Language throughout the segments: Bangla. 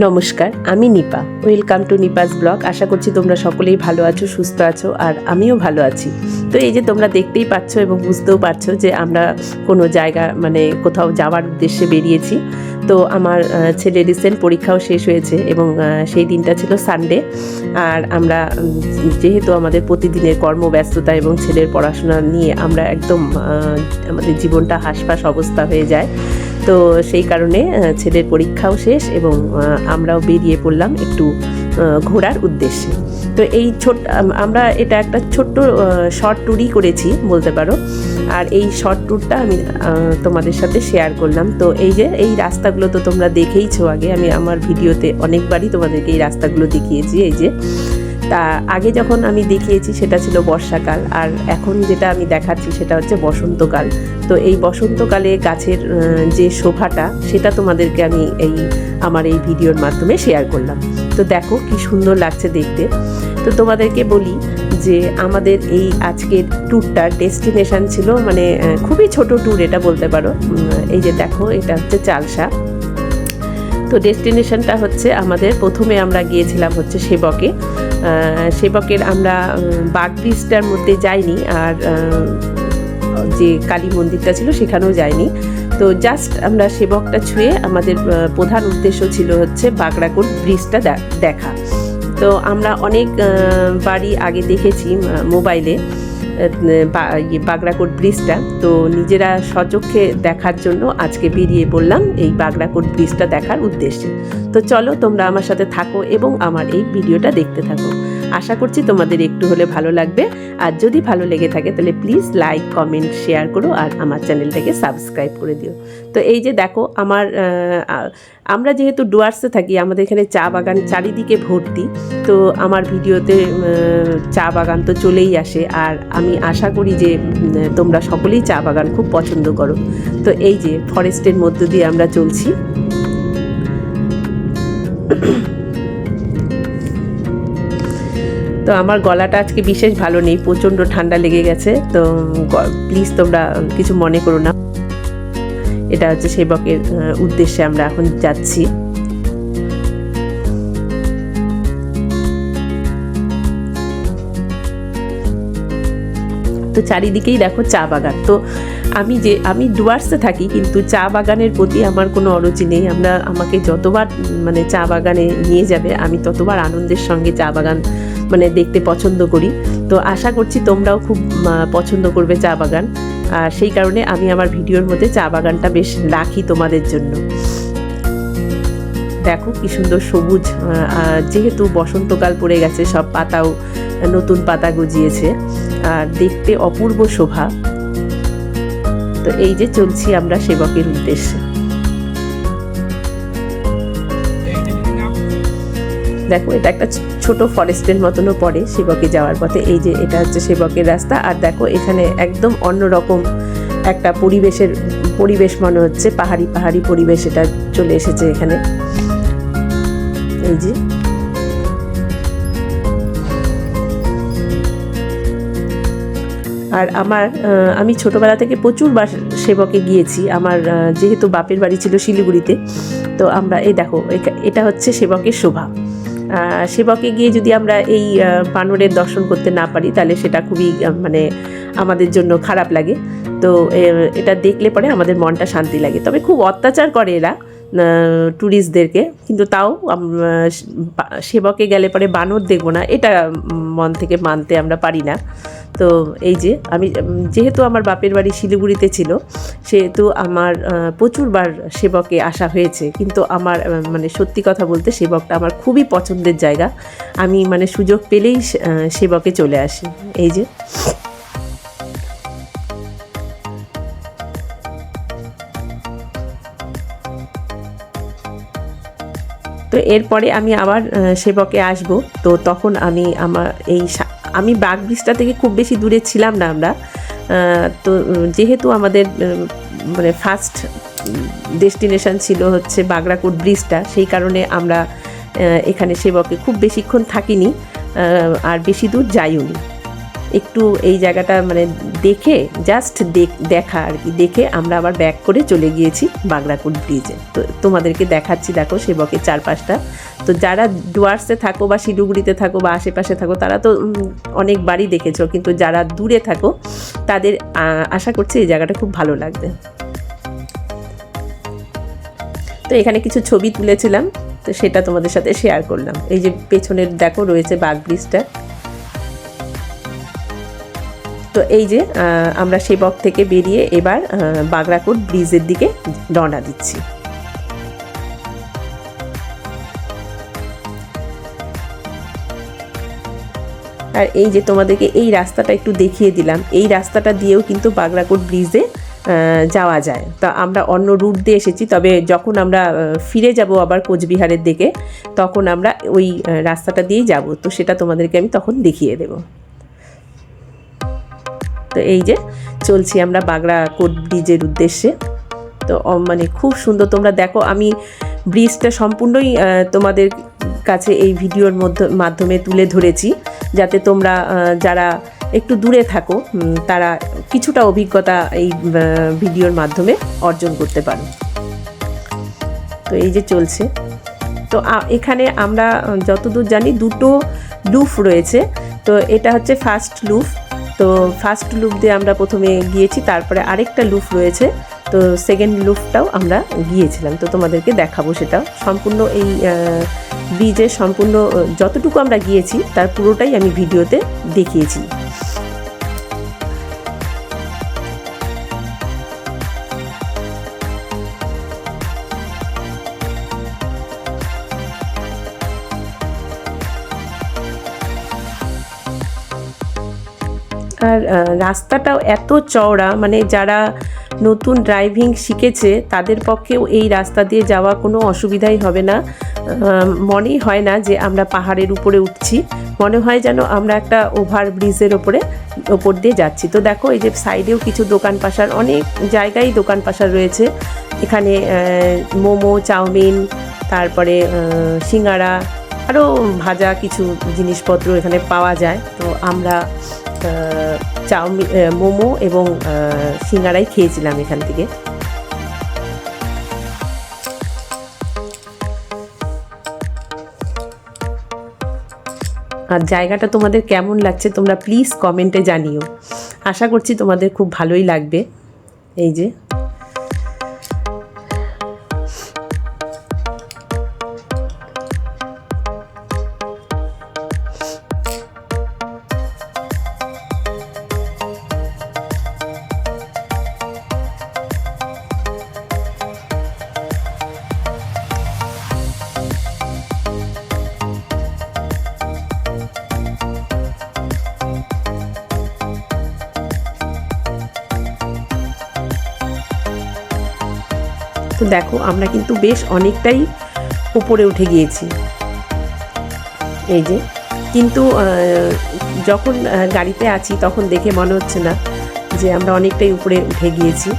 নমস্কার, আমি Nipa. Welcome to Nipa's blog. আশা করছি তোমরা সকলেই ভালো আছো, সুস্থ আছো, আর আমিও ভালো আছি। তো এই যে তোমরা দেখতেই পাচ্ছ এবং বুঝতেও পারছ যে আমরা কোনো জায়গা মানে কোথাও যাওয়ার উদ্দেশ্যে বেরিয়েছি। তো আমার ছেলের রিসেন্ট পরীক্ষাও শেষ হয়েছে এবং সেই দিনটা ছিল সানডে আর আমরা যেহেতু আমাদের প্রতিদিনের কর্মব্যস্ততা এবং ছেলের পড়াশোনা নিয়ে আমরা একদম আমাদের জীবনটা হাসফাস অবস্থা হয়ে যায় তো সেই কারণে ছেলের পরীক্ষাও শেষ এবং আমরাও বেরিয়ে পড়লাম একটু ঘোরার উদ্দেশ্যে। তো এই ছোট আমরা এটা একটা ছোট্ট শর্ট ট্যুরই করেছি বলতে পারো। আর এই শর্ট ট্যুরটা আমি তোমাদের সাথে শেয়ার করলাম। তো এই যে, এই রাস্তাগুলো তো তোমরা দেখেইছো আগে। আমি আমার ভিডিওতে অনেকবারই তোমাদেরকে এই রাস্তাগুলো দেখিয়েছি। এই যে তা আগে যখন আমি দেখিয়েছি সেটা ছিল বর্ষাকাল, আর এখন যেটা আমি দেখাচ্ছি সেটা হচ্ছে বসন্তকাল। তো এই বসন্তকালে গাছের যে শোভাটা, সেটা তোমাদেরকে আমি এই, আমার এই ভিডিওর মাধ্যমে শেয়ার করলাম। তো দেখো কি সুন্দর লাগছে দেখতে। তো তোমাদেরকে বলি যে আমাদের এই আজকের ট্যুরটার ডেস্টিনেশন ছিল মানে খুবই ছোট ট্যুর এটা বলতে পারো। এই যে দেখো, এটা হচ্ছে চালসা তো ডেস্টিনেশনটা হচ্ছে আমাদের, প্রথমে আমরা গিয়েছিলাম হচ্ছে সেবকে। সেবকের আমরা বাঘ বাগ ব্রিজটার মধ্যে যাইনি আর যে কালী মন্দিরটা ছিল সেখানেও যাইনি। তো জাস্ট আমরা সেবকটা ছুঁয়ে আমাদের প্রধান উদ্দেশ্য ছিল হচ্ছে বাগড়াকোট ব্রিজটা দেখা। তো আমরা অনেক বাড়ি আগে দেখেছি মোবাইলে। বাগড়াকোট ব্রিজটা। তো নিজেরা সচক্ষে দেখার জন্য আজকে বেরিয়ে পড়লাম এই বাগড়াকোট ব্রিজটা দেখার উদ্দেশ্যে। তো চলো তোমরা আমার সাথে থাকো এবং আমার এই ভিডিওটা দেখতে থাকো। আশা করছি তোমাদের একটু হলে ভালো লাগবে। আর যদি ভালো লেগে থাকে তাহলে প্লিজ লাইক কমেন্ট শেয়ার করো আর আমার চ্যানেলটাকে সাবস্ক্রাইব করে দিও। তো এই যে দেখো আমার আমরা যেহেতু ডুয়ার্সে থাকি, আমাদের এখানে চা বাগান চারিদিকে ভর্তি। তো আমার ভিডিওতে চা বাগান তো চলেই আসে। আর আমি আশা করি যে তোমরা সকলেই চা বাগান খুব পছন্দ করো। তো এই যে ফরেস্টের মধ্য দিয়ে আমরা চলছি। তো আমার গলাটা আজকে বিশেষ ভালো নেই, প্রচণ্ড ঠান্ডা লেগে গেছে। তো প্লিজ তোমরা কিছু মনে করো না। এটা হচ্ছে সেবকের উদ্দেশ্যে আমরা এখন যাচ্ছি। তো চারিদিকেই দেখো চা বাগান। তো আমি যে, আমি ডুয়ার্সে থাকি, কিন্তু চা বাগানের প্রতি আমার কোনো অরুচি নেই। আমরা, আমাকে যতবার মানে চা বাগানে নিয়ে যাবে, আমি ততবার আনন্দের সঙ্গে চা বাগান মানে দেখতে পছন্দ করি। তো আশা করছি তোমরাও খুব পছন্দ করবে চা বাগান। আর সেই কারণে আমি আমার ভিডিওর মধ্যে চা বাগানটা বেশ রাখি তোমাদের জন্য। দেখো কি সুন্দর সবুজ যেহেতু বসন্তকাল পড়ে গেছে, সব পাতাও নতুন পাতা গজিয়েছে। আর দেখতে অপূর্ব শোভা। তো এই যে চলছি আমরা সেবকের উদ্দেশ্যে। দেখো, এটা একটা ছোট ফরেস্টের মতনও পড়ে সেবকে যাওয়ার পথে। এই যে এটা হচ্ছে সেবকের রাস্তা। আর দেখো, এখানে একদম অন্যরকম একটা পরিবেশের পরিবেশ মনে হচ্ছে। পাহাড়ি পাহাড়ি পরিবেশ এটা চলে এসেছে এখানে। এই যে। আর আমার আমি ছোটবেলা থেকে প্রচুর বার সেবকে গিয়েছি। আমার যেহেতু বাপের বাড়ি ছিল শিলিগুড়িতে, তো আমরা, এই দেখো এটা হচ্ছে সেবকের শোভা। সেবকে গিয়ে যদি আমরা এই বানরের দর্শন করতে না পারি, তাহলে সেটা খুবই মানে আমাদের জন্য খারাপ লাগে। তো এটা দেখলে পরে আমাদের মনটা শান্তি লাগে। তবে খুব অত্যাচার করে এরা ট্যুরিস্টদেরকে কিন্তু তাও সেবকে গেলে পরে বানর দেখব না, এটা মন থেকে মানতে আমরা পারি না। তো এই যে, আমি, যেহেতু আমার বাপের বাড়ি শিলিগুড়িতে ছিল, সেহেতু আমার প্রচুরবার সেবকে আসা হয়েছে। কিন্তু আমার মানে সত্যি কথা বলতে সেবকটা আমার খুবই পছন্দের জায়গা। আমি মানে সুযোগ পেলেই সেবকে চলে আসি। এই যে। তো এরপরে আমি আবার সেবকে আসব। তো তখন আমি আমার এই আমি বাগ ব্রিজটা থেকে খুব বেশি দূরে ছিলাম না আমরা। তো যেহেতু আমাদের মানে ফার্স্ট ডেস্টিনেশন ছিল হচ্ছে বাগড়াকোট ব্রিজটা, সেই কারণে আমরা এখানে সেবকে খুব বেশিক্ষণ থাকিনি আর বেশি দূর যাইওনি। একটু এই জায়গাটা মানে দেখে জাস্ট দেখা আর কি। দেখে আমরা আবার ব্যাক করে চলে গিয়েছি বাগরাকুট ব্রিজে তো তোমাদেরকে দেখাচ্ছি, দেখো সেবকের চারপাশটা। তো যারা ডুয়ার্সে থাকো বা শিলিগুড়িতে থাকো বা আশেপাশে থাকো, তারা তো অনেক বাড়ি দেখেছ। কিন্তু যারা দূরে থাকো, তাদের আশা করছি এই জায়গাটা খুব ভালো লাগবে। তো এখানে কিছু ছবি তুলেছিলাম, তো সেটা তোমাদের সাথে শেয়ার করলাম। এই যে পেছনের, দেখো রয়েছে বাঘ ব্রিজটা তো এই যে আমরা সেবক থেকে বেরিয়ে এবার বাগরাকোট ব্রিজের দিকে রওনা দিচ্ছি। আর এই যে তোমাদেরকে এই রাস্তাটা একটু দেখিয়ে দিলাম, এই রাস্তাটা দিয়েও কিন্তু বাগরাকোট ব্রিজে যাওয়া যায়। তা আমরা অন্য রুট দিয়ে এসেছি, তবে যখন আমরা ফিরে যাব আবার কোচবিহারের দিকে, তখন আমরা ওই রাস্তাটা দিয়েই যাব। তো সেটা তোমাদেরকে আমি তখন দেখিয়ে দেবো। তো এই যে চলছি আমরা বাগড়া কোট ব্রিজের উদ্দেশ্যে। তো মানে খুব সুন্দর তোমরা দেখো, আমি ব্রিজটা সম্পূর্ণই তোমাদের কাছে এই ভিডিওর মধ্য, মাধ্যমে তুলে ধরেছি, যাতে তোমরা যারা একটু দূরে থাকো তারা কিছুটা অভিজ্ঞতা এই ভিডিওর মাধ্যমে অর্জন করতে পারো। তো এই যে চলছে। তো এখানে আমরা যতদূর জানি দুটো লুফ রয়েছে। তো, এটা হচ্ছে ফার্স্ট লুফ তো ফার্স্ট লুপ দিয়ে আমরা প্রথমে গিয়েছি, তারপরে আরেকটা লুপ রয়েছে, তো সেকেন্ড লুপটাও আমরা গিয়েছিলাম। তো তোমাদেরকে দেখাবো সেটাও সম্পূর্ণ এই ব্রিজের সম্পূর্ণ যতটুকু আমরা গিয়েছি, তার পুরোটাই আমি ভিডিওতে দেখিয়েছি। আর রাস্তাটাও এত চওড়া মানে যারা নতুন ড্রাইভিং শিখেছে, তাদের পক্ষেও এই রাস্তা দিয়ে যাওয়া কোনো অসুবিধাই হবে না। মনেই হয় না যে আমরা পাহাড়ের উপরে উঠছি। মনে হয় যেন আমরা একটা ওভার ব্রিজের ওপরে, ওপর দিয়ে যাচ্ছি। তো দেখো, এই যে সাইডেও কিছু দোকান পাশার, অনেক জায়গায় দোকান পাশার রয়েছে। এখানে মোমো, চাউমিন, তারপরে সিঙ্গারা, আরও ভাজা কিছু জিনিসপত্র এখানে পাওয়া যায়। তো আমরা চাউমিন মোমো এবং সিঙ্গারাই খেয়েছিলাম এখান থেকে। আর জায়গাটা তোমাদের কেমন লাগছে তোমরা প্লিজ কমেন্টে জানিও। আশা করছি তোমাদের খুব ভালোই লাগবে। এই যে। দেখো, আমরা কিন্তু বেশ অনেকটাই উপরে উঠে গিয়েছি। এই যে, কিন্তু যখন গাড়িতে আছি, তখন দেখে মনে হচ্ছে না যে আমরা অনেকটাই উপরে উঠে গিয়েছি।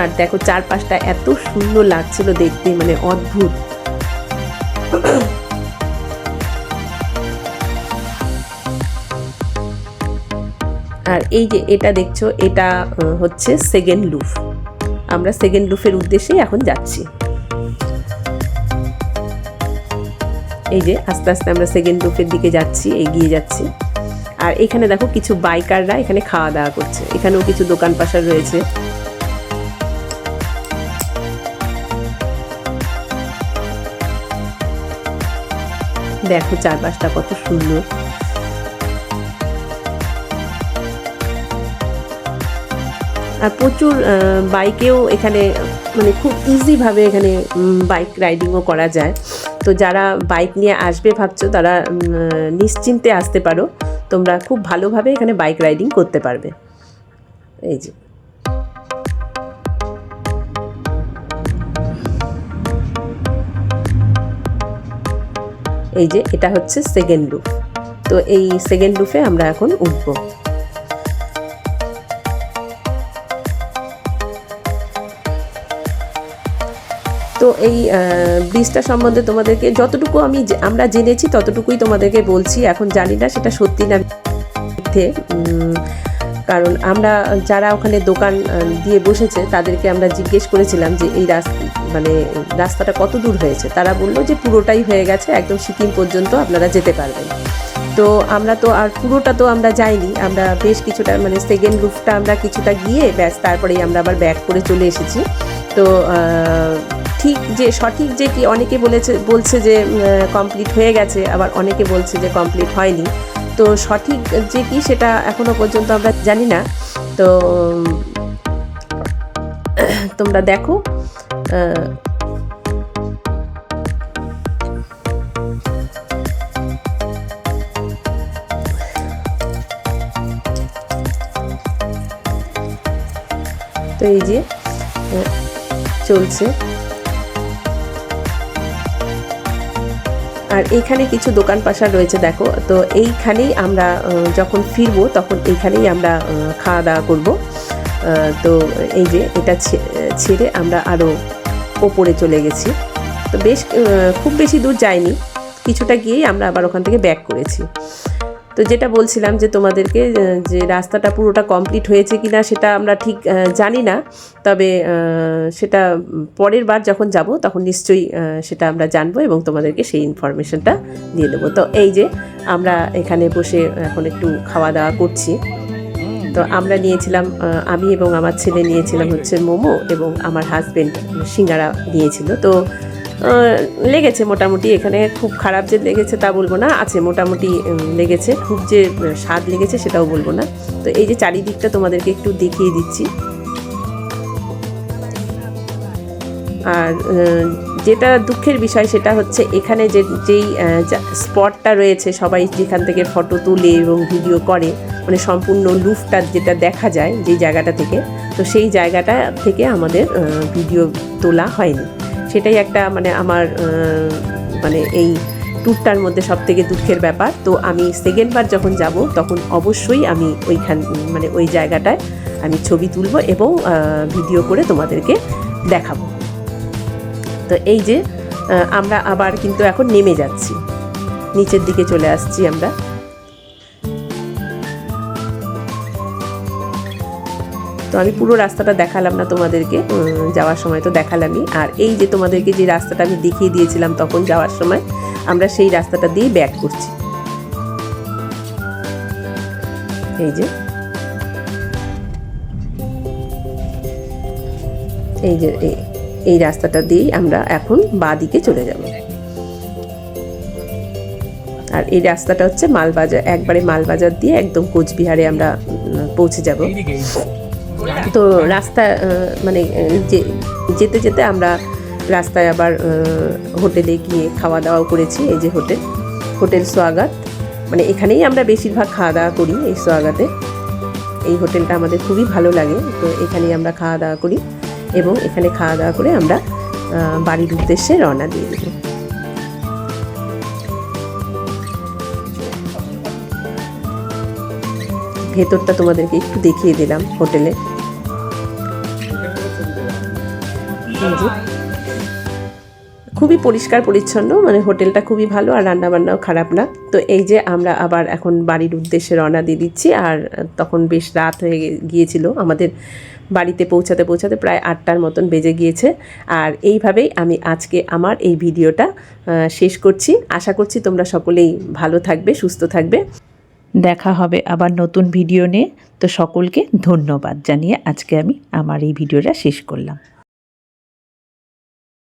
আর দেখো, চারপাশটা এত সুন্দর লাগছিল দেখতে মানে অদ্ভুত। এই যে এটা দেখছ, এটা হচ্ছে সেকেন্ড লুফ। আমরা সেকেন্ড লুফের উদ্দেশ্যেই এখন যাচ্ছি। এই যে আস্তে আস্তে আমরা সেকেন্ড লুফের দিকে যাচ্ছি, এগিয়ে যাচ্ছি। আর এখানে দেখো কিছু বাইকাররা এখানে খাওয়া দাওয়া করছে। এখানেও কিছু দোকান পাশার রয়েছে। দেখো চারপাশটা কত সুন্দর। আর প্রচুর বাইকেও এখানে মানে খুব ইজিভাবে এখানে বাইক রাইডিংও করা যায়। তো যারা বাইক নিয়ে আসবে ভাবছ, তারা নিশ্চিন্তে আসতে পারো। তোমরা খুব ভালোভাবে এখানে বাইক রাইডিং করতে পারবে। এই যে। এই যে, এটা হচ্ছে সেকেন্ড লুপ তো এই সেকেন্ড লুপে আমরা এখন উঠবো। তো এই ব্রিজটা সম্বন্ধে তোমাদেরকে যতটুকু আমি আমরা জেনেছি ততটুকুই তোমাদেরকে বলছি। এখন জানি না সেটা সত্যি না কারণ আমরা যারা ওখানে দোকান দিয়ে বসেছে তাদেরকে আমরা জিজ্ঞেস করেছিলাম যে এই রাস্তা মানে রাস্তাটা কত দূর হয়েছে? তারা বলল যে পুরোটাই হয়ে গেছে, একদম সিকিম পর্যন্ত আপনারা যেতে পারবেন। তো আমরা তো আর পুরোটা তো আমরা যাইনি। আমরা বেশ কিছুটা মানে সেকেন্ড রুফটা আমরা কিছুটা গিয়ে ব্যাস তারপরেই আমরা আবার ব্যাক করে চলে এসেছি। তো ঠিক যে, সঠিক যে কি অনেকে বলেছে, বলছে যে কমপ্লিট হয়ে গেছে, আবার অনেকে বলছে যে কমপ্লিট হয়নি। তো সঠিক যে কি সেটা এখনও পর্যন্ত আমরা জানি না। তো তোমরা দেখো তো এই যে চলছে। আর এইখানে কিছু দোকান পাশা রয়েছে, দেখো। তো এইখানেই আমরা যখন ফিরবো, তখন এইখানেই আমরা খাওয়া দাওয়া করব। তো এই যে এটা ছেড়ে আমরা আরও ওপরে চলে গেছি। তো বেশ খুব বেশি দূর যায়নি কিছুটা গিয়েই আমরা আবার ওখান থেকে ব্যাক করেছি। তো যেটা বলছিলাম যে তোমাদেরকে যে রাস্তাটা পুরোটা কমপ্লিট হয়েছে কিনা সেটা আমরা ঠিক জানি না। তবে সেটা পরের বার যখন যাব তখন নিশ্চয়ই সেটা আমরা জানব এবং তোমাদেরকে সেই ইনফরমেশনটা দিয়ে দেবো। তো এই যে আমরা এখানে বসে এখন একটু খাওয়া দাওয়া করছি। তো আমরা নিয়েছিলাম আমি এবং আমার ছেলে নিয়েছিলাম হচ্ছে মোমো এবং আমার হাজবেন্ড সিঙ্গারা নিয়েছিল। তো লেগেছে মোটামুটি। এখানে খুব খারাপ যে লেগেছে তা বলব না, আছে মোটামুটি লেগেছে। খুব যে স্বাদ লেগেছে সেটাও বলব না। তো এই যে চারিদিকটা তোমাদেরকে একটু দেখিয়ে দিচ্ছি। আর যেটা দুঃখের বিষয় সেটা হচ্ছে এখানে যে, যেই স্পটটা রয়েছে, সবাই যেখান থেকে ফটো তুলে এবং ভিডিও করে মানে সম্পূর্ণ লুফটা যেটা দেখা যায়, যেই জায়গাটা থেকে, তো সেই জায়গাটা থেকে আমাদের ভিডিও তোলা হয়নি। সেটাই একটা মানে আমার মানে এই ট্যুরটার মধ্যে সব থেকে দুঃখের ব্যাপার। তো আমি সেকেন্ডবার যখন যাব, তখন অবশ্যই আমি ওইখান মানে ওই জায়গাটায় আমি ছবি তুলব এবং ভিডিও করে তোমাদেরকে দেখাবো। তো এই যে আমরা আবার কিন্তু এখন নেমে যাচ্ছি। নিচের দিকে চলে আসছি আমরা। তো আমি পুরো রাস্তাটা দেখালাম না তোমাদেরকে যাওয়ার সময় তো দেখালামই। আর এই যে তোমাদেরকে যে রাস্তাটা আমি দেখিয়ে দিয়েছিলাম তখন যাওয়ার সময়, আমরা সেই রাস্তাটা দিয়ে ব্যাক করছি। এই যে। এই যে এই- রাস্তাটা দিয়েই আমরা এখন বাঁ দিকে চলে যাব। আর এই রাস্তাটা হচ্ছে মালবাজার, একবারে মালবাজার দিয়ে একদম কোচবিহারে আমরা পৌঁছে যাব। তো রাস্তা মানে যেতে যেতে আমরা রাস্তায় আবার হোটেলে গিয়ে খাওয়া দাওয়াও করেছি, এই যে হোটেল হোটেল সোয়াগাত। মানে এখানেই আমরা বেশিরভাগ খাওয়া দাওয়া করি এই সোয়াগাতে। এই হোটেলটা আমাদের খুবই ভালো লাগে, তো এখানেই আমরা খাওয়া দাওয়া করি এবং এখানে খাওয়া দাওয়া করে আমরা বাড়ির উদ্দেশ্যে রওনা দিয়ে দেবো। ভেতরটা তোমাদেরকে একটু দেখিয়ে দিলাম হোটেলে। খুবই পরিষ্কার পরিচ্ছন্ন মানে হোটেলটা খুবই ভালো আর রান্নাবান্নাও খারাপ না। তো এই যে আমরা আবার এখন বাড়ির উদ্দেশ্যে রওনা দিয়ে দিচ্ছি, আর তখন বেশ রাত হয়ে গিয়েছিল। আমাদের বাড়িতে পৌঁছাতে পৌঁছাতে প্রায় আটটার মতন বেজে গিয়েছে। আর এইভাবেই আমি আজকে আমার এই ভিডিওটা শেষ করছি। আশা করছি তোমরা সকলেই ভালো থাকবে, সুস্থ থাকবে। দেখা হবে আবার নতুন ভিডিও নিয়ে। তো সকলকে ধন্যবাদ জানিয়ে আজকে আমি, আমার এই ভিডিওটা শেষ করলাম।